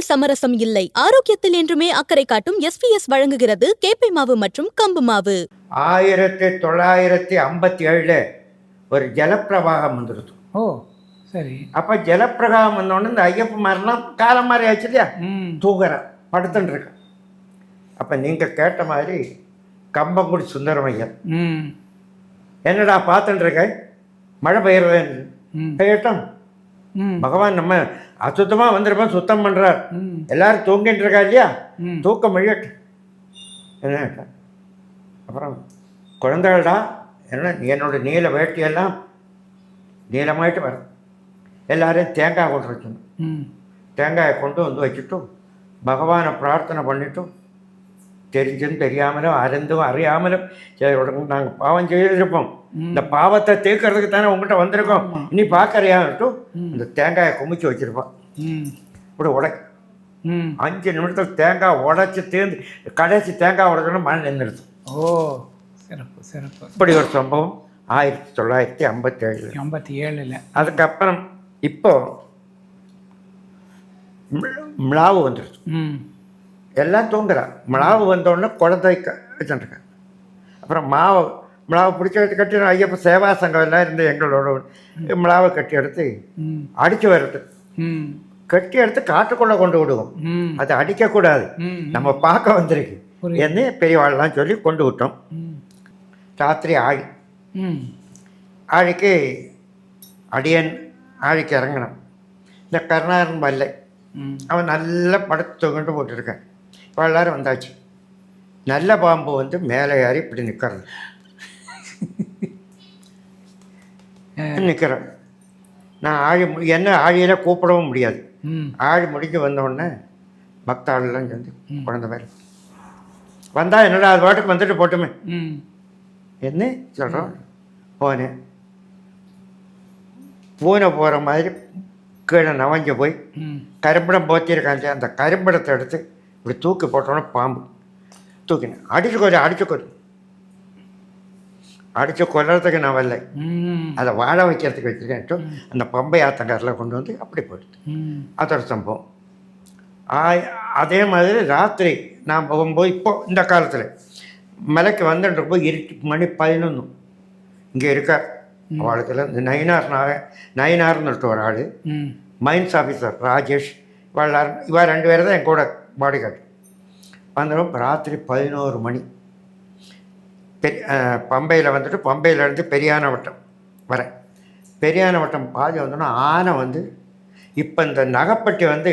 சுவையில் சமரசம் இல்லை. ஆரோக்கியத்தில் என்றுமே அக்கறை காட்டும் எஸ்பிஎஸ் வழங்குகிறது கேப்பை மாவு மற்றும் கம்பு மாவு. ஆயிரத்தி தொள்ளாயிரத்தி ஐம்பத்தி ஏழில் ஒரு ஜலப்பிரவாகம் வந்துடுது ஓ சரி. அப்போ ஜலப்பிரவாகம் வந்தோடனே இந்த ஐயப்ப மாதிரிலாம் காலம் மாதிரி ஆச்சு இல்லையா? தூங்குறேன் படுத்துன்னு இருக்கேன் அப்போ நீங்கள் கேட்ட மாதிரி கம்பங்குடி சுந்தரமையர் ம். என்னடா பார்த்துட்டு இருக்க? மழை பெய்யறது பெய்யட்டும். பகவான் நம்ம அசுத்தமாக வந்திருப்போம் சுத்தம் பண்ணுறார் எல்லாரும் தூங்கிட்டு இருக்கா இல்லையா? ம். தூக்கம் விழட்டும் என்ன. அப்புறம் குழந்தைகள்டா என்ன என்னோட நீல வேட்டியெல்லாம் நீளமாயிட்டு வரும் எல்லாரையும் தேங்காய் கொண்டு வச்சணும் ம். தேங்காயை கொண்டு வந்து வச்சுட்டு பகவானை பிரார்த்தனை பண்ணிட்டு தெரிஞ்சும் தெரியாமலும் அறிந்தும் அறியாமலும் நாங்கள் பாவம் செய்திருப்போம். இந்த பாவத்தை தீர்க்கறதுக்கு தானே உங்கள்கிட்ட வந்திருக்கோம். இனி பார்க்கறியான்ட்டு இந்த தேங்காயை குமிச்சு வச்சிருப்பான் ம். இப்படி உடை. ம். அஞ்சு நிமிஷத்தில் தேங்காய் உடைச்சி தீர்ந்து கடைசி தேங்காய் உடைச்சோன்னா மழை நின்றுடுது ஓ சிறப்பு சிறப்பு. இப்படி ஒரு சம்பவம் ஆயிரத்தி தொள்ளாயிரத்தி ஐம்பத்தேழு. ஐம்பத்தி ஏழில் அதுக்கப்புறம் இப்போ மிள- மிளாவு வந்துடுது ம். எல்லாம் தூங்குறா. மிளாவு வந்தோடனே குழந்தை வச்சுருக்கேன் அப்புறம் மாவு மிளாவை பிடிச்சி எடுத்து கட்டி ஐயப்ப சேவா சங்கம் எல்லாம் இருந்து எங்களோட மிளாவை கட்டி எடுத்து அடித்து வருது ம். கட்டி எடுத்து காட்டுக்குள்ளே கொண்டு விடுவோம். அதை அடிக்கக்கூடாது. நம்ம பார்க்க வந்திருக்கு. என்ன பெரியவாள்லாம் சொல்லி கொண்டு விட்டோம். ராத்திரி ஆழி ஆழிக்கு அடியன் ஆழிக்கு இறங்கணும் இந்த கருணாகரன் வல்லை ம். அவன் நல்லா படுத்து தூங்கிட்டு போட்டுருக்கேன் எல்லாரும் வந்தாச்சு. நல்ல பாம்பு வந்து மேலே ஏறி இப்படி நிற்கிறது நிற்கிறேன் நான் ஆழி என்ன ஆழியில் கூப்பிடவும் முடியாது. ஆழி முடிஞ்சு வந்தோடனே பக்தாளெல்லாம் சேர்ந்து குழந்த மாதிரி வந்தால் என்னடா அது பாட்டுக்கு வந்துட்டு போட்டுமே. என்ன சொல்கிறோம் போனேன் பூனை போகிற மாதிரி கீழே நவஞ்சு போய் கரும்பிடம் போத்திருக்காங்க அந்த கரும்பிடத்தை எடுத்து இப்படி தூக்கி போட்டோன்னே பாம்பு. தூக்கினேன் அடிச்சு கொடு அடிச்சு கொடு. அடித்து கொல்றதுக்கு நான் வரல. அதை வாழ வைக்கிறதுக்கு வச்சுருக்கேன்ட்டு அந்த பம்பை ஆத்தங்காரில் கொண்டு வந்து அப்படி போயிடுது அதோட சம்பவம். ஆ- அதே மாதிரி ராத்திரி நான் போகும்போது இப்போ இந்த காலத்தில் மலைக்கு வந்துட்டு போய் இருட்டு மணி பதினொன்று இங்கே இருக்க? அவளுக்குல இந்த நயினார் நயினார்னு ஒரு ஆள். Mines officer Rajesh. இவள் இவ ரெண்டு பேர் தான் என் கூட. பாடி கார்டு வந்துடும் ராத்திரி பதினோரு மணி. பெரிய பம்பையில் வந்துட்டு பம்பையிலேருந்து பெரியானவட்டம் வரேன் பெரியானவட்டம் பாதி வந்தோன்னா ஆனை வந்து இப்போ இந்த நகைப்பட்டி வந்து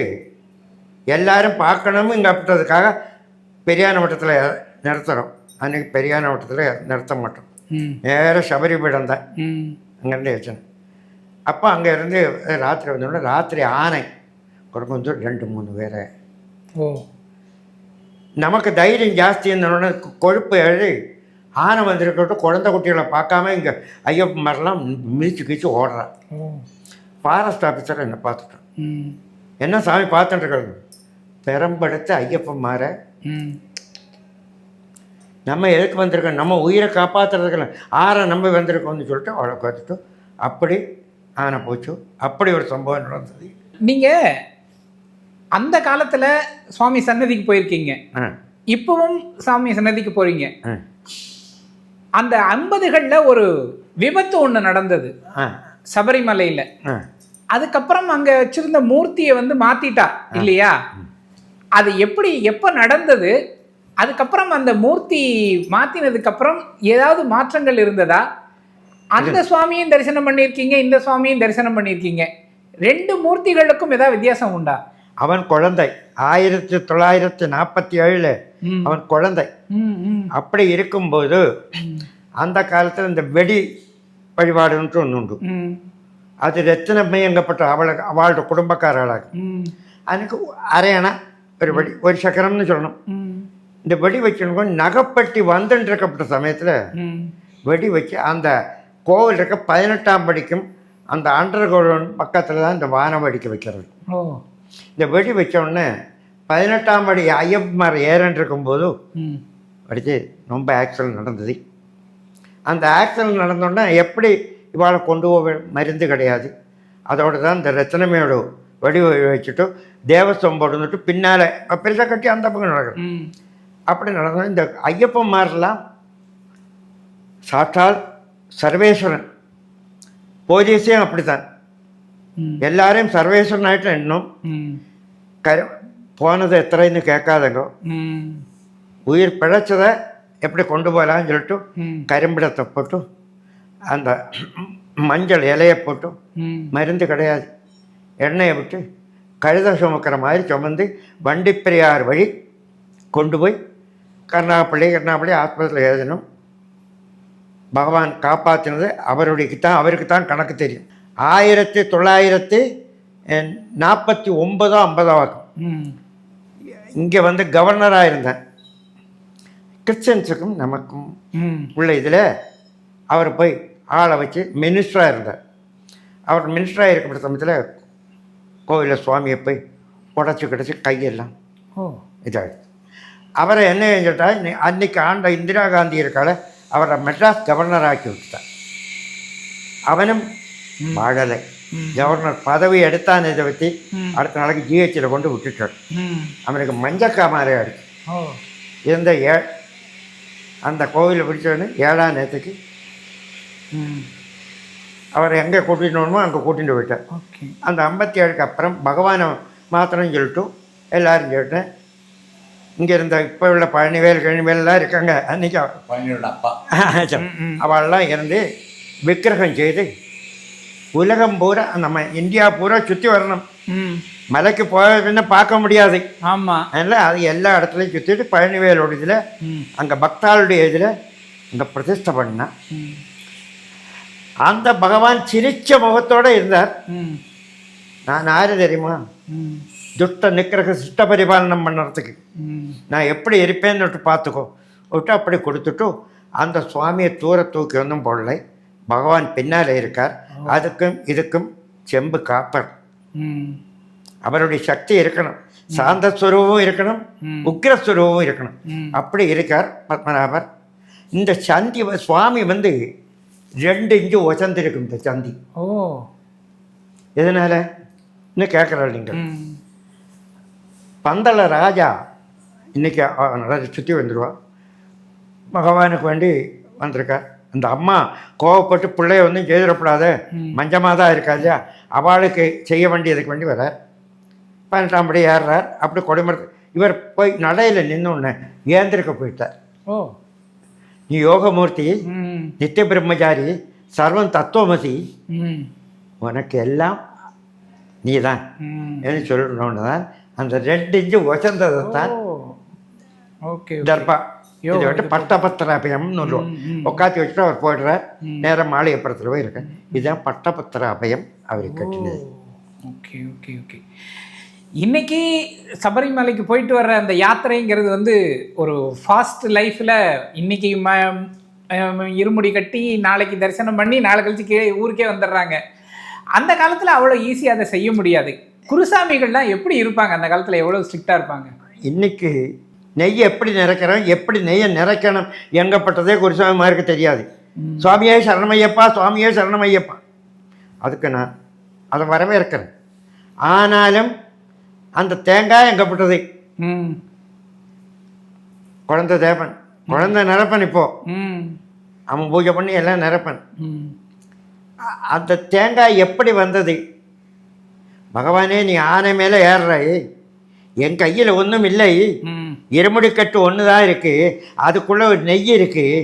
எல்லாரும் அப்படின்றதுக்காக பெரியானவட்டத்தில் நிறுத்துகிறோம் அன்றைக்கி பெரியானவட்டத்தில் நிறுத்த மாட்டோம். நேராக சபரிபீடம் தான். அங்கேருந்து வச்சேன் அப்போ அங்கே இருந்து ராத்திரி வந்தோடனே ராத்திரி ஆனை வந்து ரெண்டு மூணு பேரை நமக்கு தைரியம் ஜாஸ்தி இருந்தோடனே கொழுப்பு எழுதி ஆனை வந்திருக்கட்டும் குழந்தை குட்டிகளை பார்க்காம இங்கே ஐயப்ப மாதிரிலாம் மிதிச்சு கிச்சு ஓடுறான் ஃபாரஸ்ட் ஆஃபீஸர் என்னை பார்த்துட்டோம் ம். என்ன சாமி பார்த்துட்டு இருக்காங்க பெரம்படுத்த ஐயப்பன் மாற நம்ம எதுக்கு வந்திருக்கோம் நம்ம உயிரை காப்பாற்றுறதுக்கு ஆறை நம்பி வந்திருக்கோம்னு சொல்லிட்டு அவளை பார்த்துட்டு அப்படி ஆனை போச்சு. அப்படி ஒரு சம்பவம் நடந்தது. நீங்க அந்த காலத்துல சுவாமி சன்னதிக்கு போயிருக்கீங்க. இப்பவும் சாமி சன்னதிக்கு போறீங்க. அந்த ஐம்பதுகள்ல ஒரு விபத்து ஒண்ணு நடந்தது. சபரிமலையில. அதுக்கப்புறம் அங்க வச்சிருந்த மூர்த்தியை வந்து மாத்திட்டா இல்லையா? அது எப்படி எப்ப நடந்தது? அதுக்கப்புறம் அந்த மூர்த்தி மாத்தினதுக்கு அப்புறம் ஏதாவது மாற்றங்கள் இருந்ததா? அந்த சுவாமியும் தரிசனம் பண்ணியிருக்கீங்க இந்த சுவாமியும் தரிசனம் பண்ணியிருக்கீங்க. ரெண்டு மூர்த்திகளுக்கும் ஏதாவது வித்தியாசம் உண்டா? அவன் குழந்தை. ஆயிரத்தி தொள்ளாயிரத்தி நாற்பத்தி ஏழில் ம். அவன் குழந்தை. அப்படி இருக்கும்போது அந்த காலத்தில் இந்த வெடி வழிபாடுன்ட்டு ஒன்று உண்டு. அது ரத்தினமயங்கப்பட்ட அவளுக்கு அவளோட குடும்பக்காரர்களாக. அதுக்கு அரையணா ஒரு வெடி ஒரு சக்கரம்னு சொல்லணும். இந்த வெடி வச்சுருக்கோம் நகைப்பட்டி வந்துட்டு இருக்கப்பட்ட சமயத்தில் வெடி வச்சு அந்த கோவில் இருக்க பதினெட்டாம் படிக்கும் அந்த அண்டர் கோவில் பக்கத்தில் தான் இந்த வான வெடிக்க வைக்கிறது. இந்த வெடி வச்ச உடனே பதினெட்டாம் படி ஐயப்பமார் ஏறன் இருக்கும்போது ம், அடித்து ரொம்ப ஆக்சிடென்ட் நடந்தது. அந்த ஆக்சிடென்ட் நடந்தோடனே எப்படி இவாளை கொண்டு போக மருந்து கிடையாது. அதோடு தான் இந்த ரத்தனமையோட வெடி வச்சுட்டு தேவஸ்தம் போட்டுட்டு பின்னால் பெருசாக கட்டி அந்த பக்கம் நடக்கணும் ம். அப்படி நடந்தது இந்த ஐயப்பன்மாரெல்லாம் சாட்டால் சர்வேஸ்வரன் போலீஸையும் அப்படித்தான். ம் ம் கரு போனது எத்தனைன்னு கேட்காதங்க ம் உயிர் பிழைச்சதை எப்படி கொண்டு போகலான்னு சொல்லிட்டு கரும்பிடத்தை போட்டு அந்த மஞ்சள் இலையை போட்டு மருந்து கிடையாது எண்ணெயை விட்டு கழுத சுமக்கிற மாதிரி சுமந்து வண்டிப்பெரியார் வழி கொண்டு போய் கருணாப்பள்ளி கருணாப்பள்ளி ஆஸ்பத்திரியில் எழுதணும் பகவான் காப்பாற்றினது அவருடைய தான் அவருக்கு தான் கணக்கு தெரியும் ஆயிரத்தி தொள்ளாயிரத்தி நாற்பத்தி ஒன்பதோ ஐம்பதோ வாக்கம் ம். இங்கே வந்து கவர்னராக இருந்தேன். கிறிஸ்டியன்ஸுக்கும் நமக்கும் உள்ள இதில் அவர் போய் ஆளை வச்சு மினிஸ்டராக இருந்தார். அவர் மினிஸ்டராக இருக்கிற சமயத்தில் கோவிலில் சுவாமியை போய் உடச்சி கிடச்சி கையெல்லாம் ஓ. இதாகிடுது அவரை என்ன செஞ்சுட்டா அன்னைக்கு ஆண்ட இந்திரா காந்தி இருக்கால அவரை மெட்ராஸ் கவர்னர் ஆக்கி விட்டுட்டார். அவனும் வாழலை கவர்னர் பதவி எடுத்தான் இதை வச்சு ம். அடுத்த நாளைக்கு ஜிஹெச்சில் கொண்டு விட்டுட்டார். அவனுக்கு மஞ்சக்காமாரி ஆயிடுச்சு. ஓ. இருந்த ஏ அந்த கோவிலை பிடிச்சவனு ஏழாம் நேரத்துக்கு அவரை எங்கே கூட்டிட்டு அங்கே கூட்டிட்டு போயிட்டார். ஓகே. அந்த ஐம்பத்தி ஏழுக்கு அப்புறம் பகவானை மாத்திரம் சொல்லிட்டு எல்லாரும் சொல்லிட்டேன் இங்கே இருந்த இப்போ உள்ள பழனிவேல் கழிவேல்லாம் இருக்காங்க. அன்றைக்கி பழனியோட அப்பா. அவள்லாம் இருந்து விக்கிரகம் செய்து உலகம் பூரா நம்ம இந்தியா பூரா சுற்றி வரணும். மலைக்கு போய் பார்க்க முடியாது. ஆமா. அதனால் அது எல்லா இடத்துலையும் சுற்றிட்டு பழனிவேலோட இதில் அங்கே பக்தாளுடைய இதில் இந்த பிரதிஷ்டை பண்ணா. ம். அந்த பகவான் சிரிச்ச முகத்தோடு இருந்தார். நான் யாரு தெரியுமா? துஷ்ட நிக்கிரக சிஷ்ட பரிபாலனம் பண்ணுறதுக்கு. நான் எப்படி இருப்பேன்னு விட்டு பார்த்துக்கோ. விட்டு அப்படி கொடுத்துட்டு அந்த சுவாமியை தூர தூக்கி ஒன்றும் போடலை. பகவான் பின்னாலே இருக்கார். அதுக்கும் இதுக்கும் செம்பு காப்பர். அவருடைய சக்தி இருக்கணும். சாந்த ஸ்வரூபமும் இருக்கணும். உக்ரஸ்வரூபமும் இருக்கணும். அப்படி இருக்கார் பத்மநாபர். இந்த சந்தி சுவாமி வந்து ரெண்டு இன்ச்சு உசந்திருக்கும் இந்த சந்தி. ஓ. எதனால? இன்னும் கேட்குறாள் நீங்கள் பந்தள ராஜா இன்னைக்கு நடந்து சுற்றி வந்துடுவா பகவானுக்கு வேண்டி வந்திருக்கார். அந்த அம்மா கோவப்பட்டு பிள்ளைய ஒன்றும் செய்திடக்கூடாத மஞ்சமாக தான் இருக்கா இல்லையா? அவளுக்கு செய்ய வேண்டியதுக்கு வேண்டி வரார். பதினெட்டாம் படி ஏறுறார். அப்படி கொடிமரத்து இவர் போய் நடையில் நின்னோடனே ஏந்திருக்க போயிட்டார். ஓ. நீ யோகமூர்த்தி நித்திய பிரம்மச்சாரி சர்வம் தத்துவமசி. உனக்கு எல்லாம் நீ தான் என்று சொல்லணும்னு தான் அந்த ரெண்டு இன்ச்சு உசந்ததை தான் ஓகே தர்பா இது வந்து பட்டபத்திராபயம்னு சொல்லுவோம். உட்காத்தி வச்சுட்டு அவர் போயிடுறார். நேரம் மாளிகைப்புறத்தில் போய் இருக்கு இதுதான் பட்டபத்திராபயம் அவருக்கு கட்டினது. Okay okay okay. இன்னைக்கு சபரிமலைக்கு போயிட்டு வர்ற அந்த யாத்திரைங்கிறது வந்து ஒரு ஃபாஸ்ட் லைஃப்பில் இன்னைக்கு ம இருமுடி கட்டி நாளைக்கு தரிசனம் பண்ணி நாளை கழிச்சு கீழே ஊருக்கே வந்துடுறாங்க. அந்த காலத்தில் அவ்வளோ ஈஸியாக அதை செய்ய முடியாது. குருசாமிகள்லாம் எப்படி இருப்பாங்க? அந்த காலத்தில் எவ்வளோ ஸ்ட்ரிக்டாக இருப்பாங்க? இன்னைக்கு நெய்யை எப்படி நிறைக்கிறோம் எப்படி நெய்யை நிறைக்கணும் எங்கப்பட்டதே குருசாமிமாருக்கு தெரியாது. சுவாமியே சரணமையப்பா சுவாமியே சரணமையப்பா. அதுக்கு நான் அதை வரவேற்கிறேன். ஆனாலும் அந்த தேங்காய் எங்கப்பட்டது ம். குழந்தை தேவன். குழந்தை நிரப்பன் இப்போ. ம். அவன் பூஜை பண்ணி எல்லாம் நிரப்பன். அந்த தேங்காய் எப்படி வந்தது? பகவானே நீ ஆனை மேலே ஏறுறாய். என் கையில் ஒன்றும் இல்லை. இருமுடிக்கட்டு ஒன்று தான் இருக்குது அதுக்குள்ளே ஒரு நெய் இருக்குது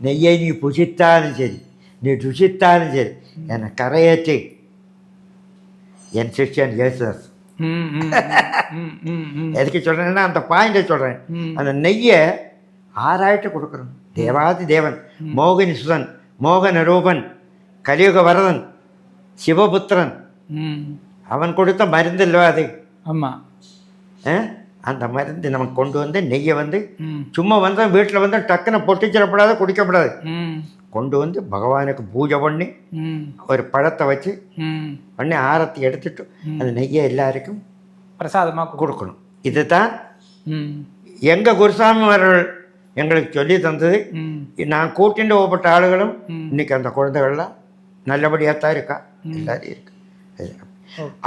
நெய்யை நீ புசித்தாலும் சரி நீ ருசித்தாலும் சரி என்னை கரையேற்றி. என் சிஷ்யன் ம் எதுக்கு சொல்கிறேன்னா அந்த பாயிண்டை சொல்கிறேன். அந்த நெய்யை ஆராய்ட்டு கொடுக்குறோம் தேவாதி தேவன் மோகினி சுதன் மோகன ரூபன் கலியுக வரதன் சிவபுத்திரன். ம். அவன் கொடுத்த மருந்து இல்லவா அது? ஆமாம் ஆ? அந்த மருந்து நமக்கு கொண்டு வந்து நெய்யை வந்து சும்மா வந்தால் வீட்டில் வந்து டக்குன்னு பொட்டிச்சிடப்படாது குடிக்கப்படாது. கொண்டு வந்து பகவானுக்கு பூஜை பண்ணி ஒரு பழத்தை வச்சு பண்ணி ஆரத்தி எடுத்துட்டு அந்த நெய்யை எல்லாருக்கும் பிரசாதமாக கொடுக்கணும். இதுதான் எங்கள் குருசாமிமார்கள் எங்களுக்கு சொல்லி தந்தது. நான் கூட்டிட்டு போகப்பட்ட ஆளுகளும். இன்னைக்கு அந்த குழந்தைகள்லாம் நல்லபடியாக தான் இருக்கா எல்லாரும் இருக்கு.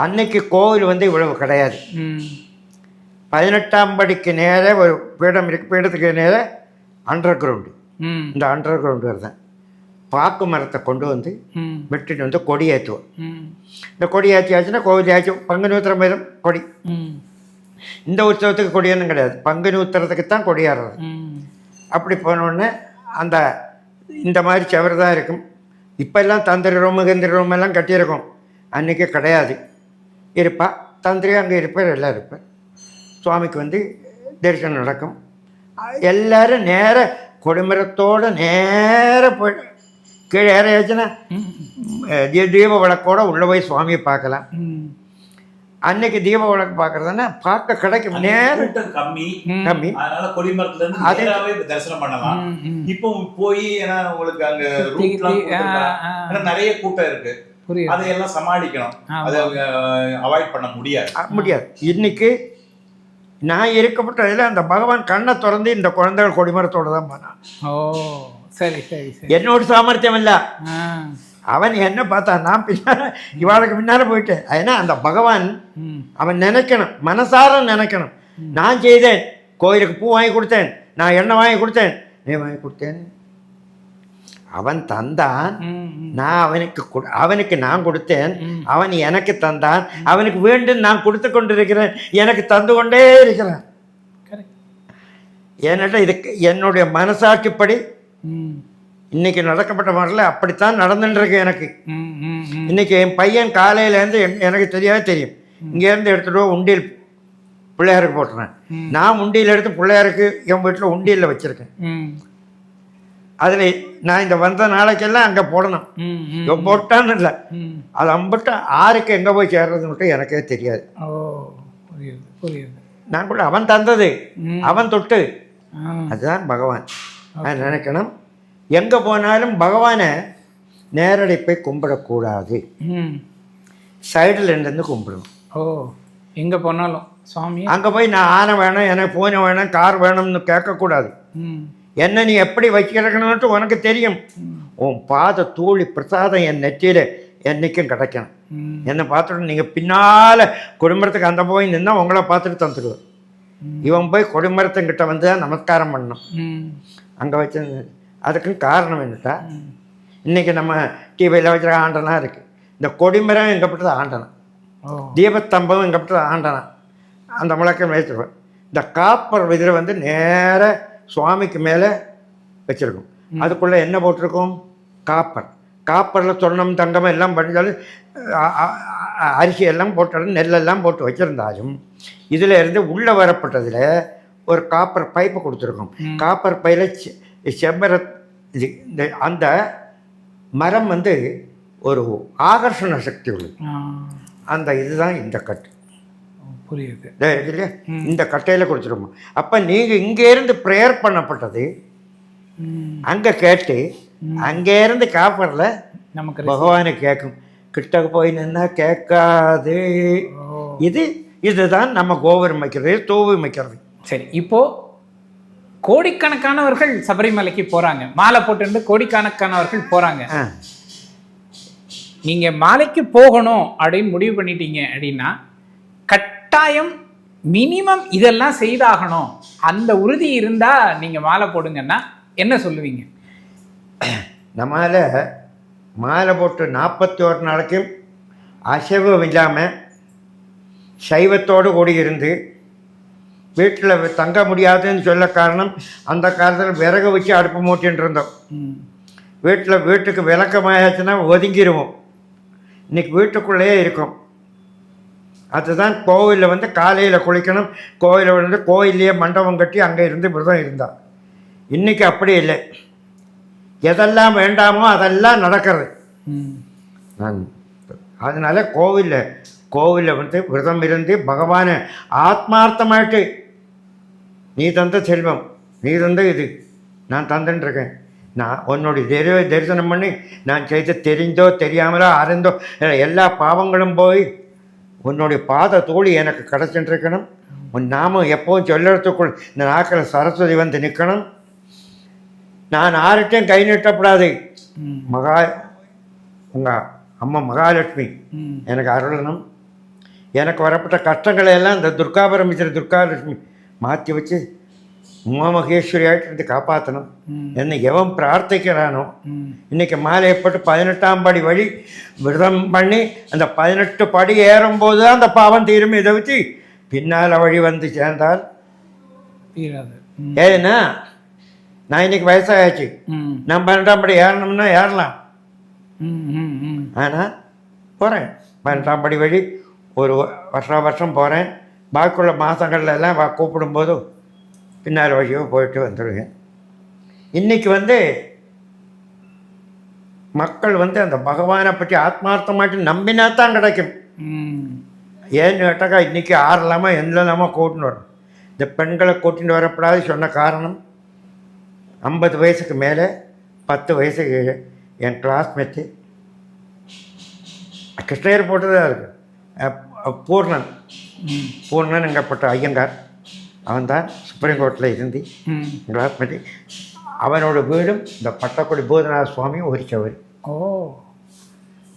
அன்னைக்கு கோவில் வந்து இவ்வளவு கிடையாது. பதினெட்டாம் படிக்கு நேரே ஒரு பீடம் இருக்கு பீடத்துக்கு நேரே அண்டர் கிரவுண்டு இந்த அண்டர் கிரவுண்டு வருதான் பாக்கு மரத்தை கொண்டு வந்து வெட்டிட்டு வந்து கொடி ஏற்றுவோம். இந்த கொடி ஏற்றியாச்சுன்னா கோவில் ஏச்சும் பங்குனி உத்திரம் வரும் கொடி. இந்த உற்சவத்துக்கு கொடியொன்றும் கிடையாது. பங்குனி உத்திரத்துக்கு தான் கொடியேறது ம். அப்படி போனோடனே அந்த இந்த மாதிரி செவர் தான் இருக்கும். இப்போல்லாம் தந்திரி ரூம் கந்திரி ரூம் எல்லாம் கட்டியிருக்கோம். அன்றைக்கி கிடையாது. இருப்பா தந்திரி அங்கே இருப்பார் எல்லாம் இருப்பார். சுவாமிக்கு வந்து தரிசனம் நடக்கும். எல்லாரும் நேர கொடிமரத்தோடு நேர போய் கீழே ஏறையாச்சுன்னா தீ- தீப விளக்கோட உள்ளே போய் சுவாமியை பார்க்கலாம். அன்னைக்கு தீப விளக்கு பார்க்குறதுன்னா பார்க்க கிடைக்கும். நேரம் கம்மி. கம்மி. அதனால கொடிமரத்துல இருந்து தரிசனம் பண்ணலாம். இப்போ போய் ஏன்னா உங்களுக்கு அங்க ரூட்லாம் நிறைய கூட்டம் இருக்கு. அதையெல்லாம் சமாளிக்கணும். அதை அவாய்ட் பண்ண முடியாது. முடியாது. இன்னைக்கு நான் இருக்கப்பட்டதில் அந்த பகவான் கண்ணை திறந்து இந்த குழந்தைகள் கொடிமரத்தோடு தான் போனான். ஓ சரி சரி சரி. என்னோட சாமர்த்தியம் இல்லை. அவன் என்ன பார்த்தான் நான் பின்னால் இவாளுக்கு முன்னால் போயிட்டேன். ஏன்னா அந்த பகவான் அவன் நினைக்கணும் மனசார நினைக்கணும். நான் செய்தேன். கோயிலுக்கு பூ வாங்கி கொடுத்தேன். நான் எண்ணெய் வாங்கி கொடுத்தேன். நீ வாங்கி கொடுத்தேன். அவன் தந்தான். நான் அவனுக்கு அவனுக்கு நான் கொடுத்தேன். அவன் எனக்கு தந்தான். அவனுக்கு வேண்டும் நான் கொடுத்து கொண்டிருக்கிறேன். எனக்கு தந்து கொண்டே இருக்கிறான். ஏன்னாட்டா இதுக்கு என்னுடைய மனசாட்சிப்படி இன்னைக்கு நடக்கப்பட்ட மாதிரில அப்படித்தான் நடந்துட்டு இருக்கு எனக்கு இன்னைக்கு என் பையன் காலையிலேருந்து எனக்கு தெரியாது தெரியும். இங்கேருந்து எடுத்துட்டு போய் உண்டியல் பிள்ளையாருக்கு போட்டுறேன். நான் உண்டியல் எடுத்து பிள்ளையாருக்கு என் வீட்டில் உண்டியலில் வச்சுருக்கேன். அதில் நான் இந்த வந்த நாளைக்கெல்லாம் அங்கே போடணும். இவன் போட்டான்னு இல்லை. அது அம்பிட்டு ஆருக்கு எங்கே போய் சேர்றதுன்னு மட்டும் எனக்கே தெரியாது. ஓ புரியுது புரியுது. நான் கூட அவன் தந்தது. அவன் தொட்டு. அதுதான் பகவான். நான் நினைக்கணும் எங்கே போனாலும் பகவானை நேரடி போய் கும்பிடக்கூடாது. சைடில் இருந்து கும்பிடணும். ஓ எங்கே போனாலும் சுவாமி. அங்கே போய் நான் ஆனை வேணும் எனக்கு பூனை வேணும் கார் வேணும்னு கேட்கக்கூடாது. என்ன நீ எப்படி வச்சுக்கிறக்கணும்ட்டு உனக்கு தெரியும். உன் பாத தூளி பிரசாதம் என் நெற்றியில் என்னைக்கும் கிடைக்கணும். என்னை பார்த்துட்டு நீங்கள் பின்னால் கொடிமரத்துக்கு அந்த போய் நின்னா உங்களை பார்த்துட்டு தந்துடுவார் ம். இவன் போய் கொடிமரத்துங்கிட்ட வந்து தான் நமஸ்காரம் பண்ணணும். அங்கே வச்சு அதுக்கும் காரணம் என்னட்டா. இன்றைக்கி நம்ம டிவியில் வச்சுருக்க ஆண்டனா இருக்குது இந்த கொடிமரம் எங்கப்பட்டது ஆண்டனம் ஓ. தீபத்தம்பம் எங்கப்பட்டது ஆண்டனம் அந்த முழக்கம் வச்சுருவேன் இந்த காப்பர் இதில் வந்து நேர சுவாமிக்கு மேலே வச்சுருக்கும். அதுக்குள்ளே என்ன போட்டிருக்கும்? காப்பர். காப்பரில் சொர்ணம் தங்கம் எல்லாம் பண்ணிட்டாலும் அ- அ- அ- அரிசி எல்லாம் போட்டாலும் நெல்லெல்லாம் போட்டு வச்சுருந்தாலும் இதில் இருந்து உள்ளே வரப்பட்டதில் ஒரு காப்பர் பைப்பு கொடுத்துருக்கோம். காப்பர் பையில் செம்மர இது இந்த அந்த மரம் வந்து ஒரு ஆகர்ஷண சக்தி உள்ளது. அந்த இதுதான் இந்த கட்டு. புரியுது. இந்த கட்டையில் கொடுத்துருமா அப்போ நீங்கள் இங்கேருந்து ப்ரேயர் பண்ணப்பட்டது அங்கே கேட்டு அங்கேருந்து காப்பரில் நமக்கு பகவானை கேட்கும் கிட்டக்கு போய் நின்னா கேட்காது. இது இதுதான் நம்ம கோபுரம் வைக்கிறது தூவி வைக்கிறது. சரி இப்போ கோடிக்கணக்கானவர்கள் சபரிமலைக்கு போறாங்க. மாலை போட்டு கோடிக்கணக்கானவர்கள் போறாங்க. ஆ. நீங்க மாலைக்கு போகணும் அப்படின்னு முடிவு பண்ணிட்டீங்க அப்படின்னா கட்டாயம் மினிமம் இதெல்லாம் செய்தாகணும். அந்த உறுதி இருந்தா நீங்க மாலை போடுங்கன்னா என்ன சொல்லுவீங்க? நம்மால் மாலை போட்டு நாற்பத்தி ஒரு நாளைக்கும் அசைவம் இல்லாமல் சைவத்தோடு கூடி இருந்து வீட்டில் தங்க முடியாதுன்னு சொல்ல காரணம் அந்த காலத்தில் விறகு வச்சு அடுப்பு மூட்டின்னு இருந்தோம். வீட்டில் வீட்டுக்கு விளக்கமாயாச்சுன்னா ஒதுங்கிடுவோம் இன்னைக்கு வீட்டுக்குள்ளேயே இருக்கும். அதுதான் கோவிலில் வந்து காலையில் குளிக்கணும். கோவிலில் வந்து கோயிலையே மண்டபம் கட்டி அங்கே இருந்து விரதம் இருந்தான் இன்றைக்கி அப்படி இல்லை. எதெல்லாம் வேண்டாமோ அதெல்லாம் நடக்கிறது. நான் அதனால கோவிலில் கோவிலில் வந்து விரதம் இருந்து பகவானை ஆத்மார்த்தமாயிட்டு நீ தந்த செல்வம் நீ தந்த இது நான் தந்துன்னு இருக்கேன் நான் உன்னுடைய தெரு தரிசனம் பண்ணி நான் செய்த தெரிந்தோ தெரியாமலோ அறிந்தோ எல்லா பாவங்களும் போய் உன்னுடைய பாத தோழி எனக்கு கிடச்சிட்டு இருக்கணும் உன் நாமம் எப்பவும் சொல்லறதுக்குள் இந்த நாக்கில் சரஸ்வதி வந்து நிற்கணும் நான் யார்கிட்டையும் கை நீட்டப்படாது. மகா உங்கள் அம்மா மகாலட்சுமி. எனக்கு அருளணும் எனக்கு வரப்பட்ட கஷ்டங்களை எல்லாம் இந்த துர்கா பரமேஸ்வரி துர்கா லட்சுமி மாற்றி வச்சு எவன் பிரார்த்திக்கிறானோ ம். இன்னைக்கு மாலையை போட்டு பதினெட்டாம் படி வழி விரதம் பண்ணி அந்த பதினெட்டு படி ஏறும்போது தான் அந்த பாவம் தீரும் இதை வச்சு பின்னால் வழி வந்து சேர்ந்தால் தீராது. ஏன்னா நான் இன்னைக்கு வயசாயாச்சு. நான் பன்னெண்டாம் படி ஏறணும்னா ஏறலாம். ஆனால் போகிறேன் பன்னெண்டாம் படி வழி ஒரு வருஷம் வருஷம் போகிறேன் பாக்கியுள்ள மாதங்கள்ல எல்லாம் வா- கூப்பிடும்போது பின்னால் வழியோ போயிட்டு வந்துடுவேன் இன்றைக்கி வந்து மக்கள் வந்து அந்த பகவானை பற்றி ஆத்மார்த்தமாட்டி நம்பினா தான் கிடைக்கும். ஏன்னு கேட்டாக்கா இன்றைக்கி ஆறலாமல் எந்தலாமா கூட்டின்னு வரணும் இந்த பெண்களை கூட்டின்னு வரப்படாது சொன்ன காரணம் ஐம்பது வயசுக்கு மேலே பத்து வயசுக்கு என் கிளாஸ்மேட்டு கிருஷ்ணகிரி போட்டு தான் இருக்கு. அஹ் அஹ் பூர்ணன். பூர்ணன் எங்கப்பட்ட ஐயங்கார். அவன் தான் சுப்ரீம் கோர்ட்டில் இருந்து. கிளாஸ்மேட்டு அவனோட வீடும் இந்த பட்டக்குடி பூதநாத சுவாமி ஒரு சவரி ஓ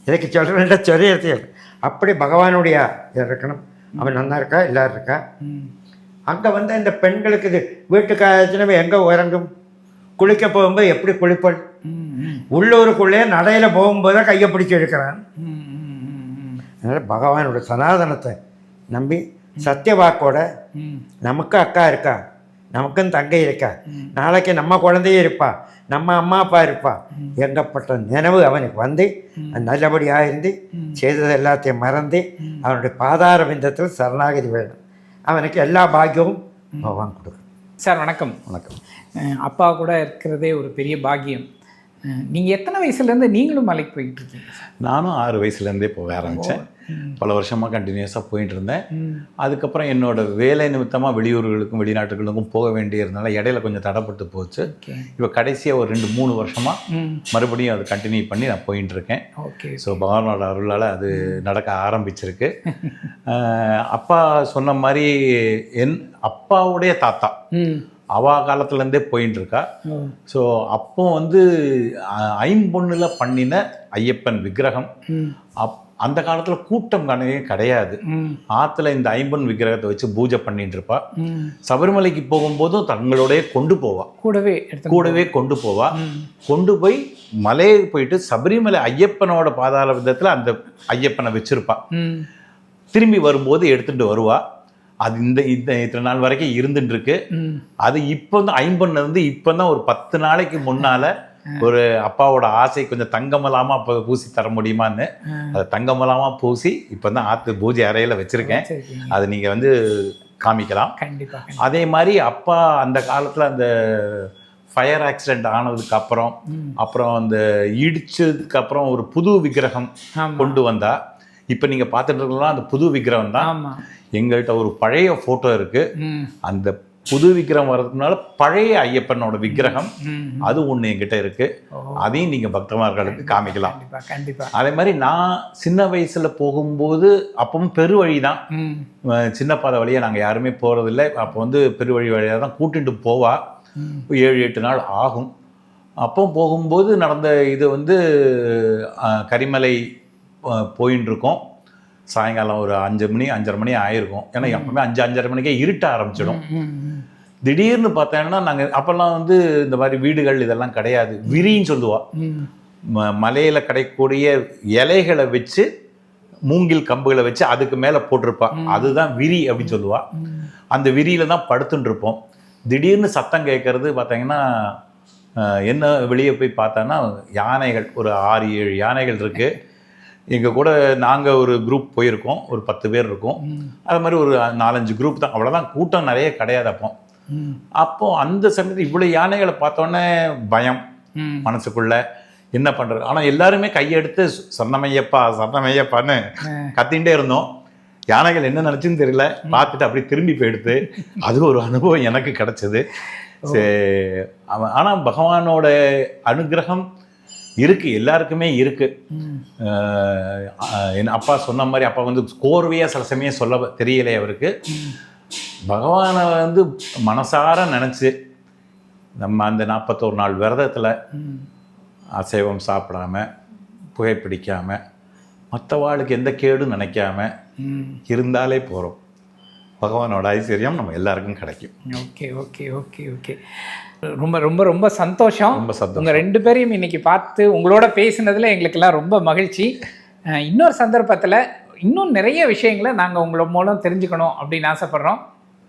இதுக்கு சொல்கிறேன் சொல்லியது அப்படி பகவானுடைய இருக்கணும் அவன் நல்லா இருக்கா எல்லாரும் இருக்கா. அங்கே வந்து இந்த பெண்களுக்கு இது வீட்டுக்காச்சுனா எங்கே உறங்கும் குளிக்க போகும்போது எப்படி ம். உள்ளூருக்குள்ளே நடையில் போகும்போது தான் கையை பிடிச்சி எடுக்கிறான். அதனால் பகவானோட சனாதனத்தை நம்பி சத்தியவாக்கோட ம். நமக்கு அக்கா இருக்கா? நமக்கும் தங்கை இருக்கா? நாளைக்கு நம்ம குழந்தையும் இருப்பா? நம்ம அம்மா அப்பா இருப்பா? எங்கப்பட்ட நினைவு அவனுக்கு வந்து நல்லபடியாக இருந்து செய்தது எல்லாத்தையும் மறந்து அவனுடைய பாதார விந்தத்தில் சரணாகதி வேணும் அவனுக்கு எல்லா பாக்கியமும் பகவான் கொடுக்கும். சார் வணக்கம். வணக்கம். அப்பா கூட இருக்கிறதே ஒரு பெரிய பாக்கியம். அஹ் நீங்க எத்தனை வயசுல இருந்து நீங்களும் மலைக்கு போயிட்டு இருக்கீங்க? நானும் ஆறு வயசுலேருந்தே போக ஆரம்பித்தேன் பல வருஷமாக கண்டினியூஸாக போயிட்டு இருந்தேன் அதுக்கப்புறம் என்னோட வேலை நிமித்தமாக வெளியூர்களுக்கும் வெளிநாட்டுகளுக்கும் போக வேண்டியிருந்தனால இடையில கொஞ்சம் தடைப்பட்டு போச்சு. இப்போ கடைசியாக ஒரு ரெண்டு மூணு வருஷமாக மறுபடியும் அது கண்டினியூ பண்ணி நான் போயிட்டு இருக்கேன் ஓகே. ஸோ பகவானோட அருளால் அது நடக்க ஆரம்பிச்சிருக்கு. அப்பா சொன்ன மாதிரி என் அப்பாவுடைய தாத்தா அவா காலத்துலேருந்தே போயின்னு இருக்கா ஸோ அப்போ வந்து அஹ், ஐம்பொன்னுல பண்ணின ஐயப்பன் விக்கிரகம். அப் அந்த காலத்தில் கூட்டம் கணக்கே கிடையாது. ஆற்றுல இந்த ஐம்பொன் விக்கிரகத்தை வச்சு பூஜை பண்ணிட்டு இருப்பா. சபரிமலைக்கு போகும்போதும் தங்களோடய கொண்டு போவா. கூடவே கூடவே கொண்டு போவா. கொண்டு போய் மலையை போயிட்டு சபரிமலை ஐயப்பனோட பாதாள விதத்தில் அந்த ஐயப்பனை வச்சிருப்பா. திரும்பி வரும்போது எடுத்துட்டு வருவா. அது இந்த இந்த இத்தனை நாள் வரைக்கும் இருந்துட்டு இருக்கு. அது இப்போ வந்து ஐம்பொன்னு வந்து இப்போ தான் ஒரு பத்து நாளைக்கு முன்னால ஒரு அப்பாவோட ஆசை கொஞ்சம் தங்கமலாமா அப்போ பூசி தர முடியுமான்னு அதை தங்கமலாமா பூசி இப்போ தான் ஆற்று பூஜை அறையில் வச்சுருக்கேன். அதை நீங்கள் வந்து காமிக்கலாம். கண்டிப்பா அதே மாதிரி அப்பா அந்த காலத்தில் அந்த ஃபயர் ஆக்சிடென்ட் ஆனதுக்கு அப்புறம். அப்புறம் அந்த இடிச்சதுக்கு அப்புறம் ஒரு புது விக்கிரகம் கொண்டு வந்தா இப்போ நீங்கள் பார்த்துட்டு இருக்கலாம் அந்த புது விக்கிரகம் தான். எங்கள்கிட்ட ஒரு பழைய ஃபோட்டோ இருக்கு. ம். அந்த புது விக்கிரகம் வர்றதுனால பழைய ஐயப்பனோட விக்கிரகம். அது ஒன்று என்கிட்ட இருக்கு. அதையும் நீங்கள் பக்தமார்களுக்கு காமிக்கலாம். கண்டிப்பா கண்டிப்பா. அதே மாதிரி நான் சின்ன வயசுல போகும்போது அப்பவும் பெருவழி தான். ம். அஹ் சின்ன பாதை வழியாக நாங்கள் யாருமே போகிறதில்ல அப்போ வந்து பெருவழி வழியாக தான் கூட்டிட்டு போவா. ஏழு எட்டு நாள் ஆகும். அப்போ போகும்போது நடந்த இது வந்து கரிமலை போயின்னு இருக்கோம் சாயங்காலம் ஒரு அஞ்சு மணி அஞ்சரை மணி ஆயிருக்கும். ஏன்னா எப்பவுமே அஞ்சு அஞ்சரை மணிக்கே இருட்ட ஆரம்பிச்சிடும். திடீர்னு பார்த்தோன்னா நாங்கள் அப்போல்லாம் வந்து இந்த மாதிரி வீடுகள் இதெல்லாம் கிடையாது. விரின்னு சொல்லுவா. மலையில் கிடைக்கக்கூடிய இலைகளை வச்சு மூங்கில் கம்புகளை வச்சு அதுக்கு மேலே போட்டிருப்பா. அதுதான் விரி அப்படின்னு சொல்லுவா. அந்த விரியில தான் படுத்துட்டு இருப்போம். திடீர்னு சத்தம் கேட்கறது பார்த்தீங்கன்னா என்ன வெளியே போய் பார்த்தோன்னா யானைகள். ஒரு ஆறு ஏழு யானைகள் இருக்கு. எங்கள் கூட நாங்கள் ஒரு குரூப் போயிருக்கோம். ஒரு பத்து பேர் இருக்கோம். அது மாதிரி ஒரு நாலஞ்சு குரூப் தான். அவ்வளோதான் கூட்டம் நிறைய கிடையாது அப்போ. அப்போ அந்த சமயத்தில் இவ்வளோ யானைகளை பார்த்தோன்னே பயம். மனசுக்குள்ள என்ன பண்றது? ஆனா எல்லாருமே கையெடுத்து சரணமையப்பா சரணமையப்பான்னு கத்தின்டே இருந்தோம். யானைகள் என்ன நினைச்சுன்னு தெரியல. பார்த்துட்டு அப்படியே திரும்பி போயிடுது அது ஒரு அனுபவம் எனக்கு கிடைச்சது. சரி அவன் ஆனா பகவானோட அனுகிரகம் இருக்கு எல்லாருக்குமே இருக்கு. ம். அஹ் அஹ் என் அப்பா சொன்ன மாதிரி அப்பா வந்து கோர்வையா சில சமயம் சொல்ல தெரியலை அவருக்கு. பகவானை வந்து மனசார நினைச்சு நம்ம அந்த நாற்பத்தோரு நாள் விரதத்துல அசைவம் சாப்பிடாம புகைப்பிடிக்காம மற்றவாளுக்கு எந்த கேடும் நினைக்காம இருந்தாலே போகிறோம் பகவானோட ஐஸ்வர்யம் நம்ம எல்லாருக்கும் கிடைக்கும். Okay okay okay okay. ரொம்ப ரொம்ப ரொம்ப சந்தோஷம். ரொம்ப சந்தோஷம். உங்க ரெண்டு பேரையும் இன்னைக்கு பார்த்து உங்களோட பேசினதுல எங்களுக்கெல்லாம் ரொம்ப மகிழ்ச்சி. இன்னொரு சந்தர்ப்பத்துல இன்னும் நிறைய விஷயங்களை நாங்க உங்கள மூலம் தெரிஞ்சுக்கணும் அப்படின்னு ஆசைப்படுறோம்.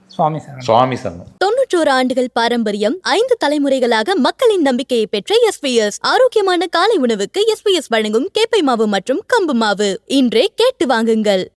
சுவாமி சார் சுவாமி சரணம். தொன்னூற்றோரு ஆண்டுகள் பாரம்பரியம் ஐந்து தலைமுறைகளாக மக்களின் நம்பிக்கையை பெற்ற எஸ்பிஎஸ் ஆரோக்கியமான காலை உணவுக்கு எஸ்பிஎஸ் வழங்கும் கேப்பை மாவு மற்றும் கம்பு மாவு. இன்றே கேட்டு வாங்குங்கள்.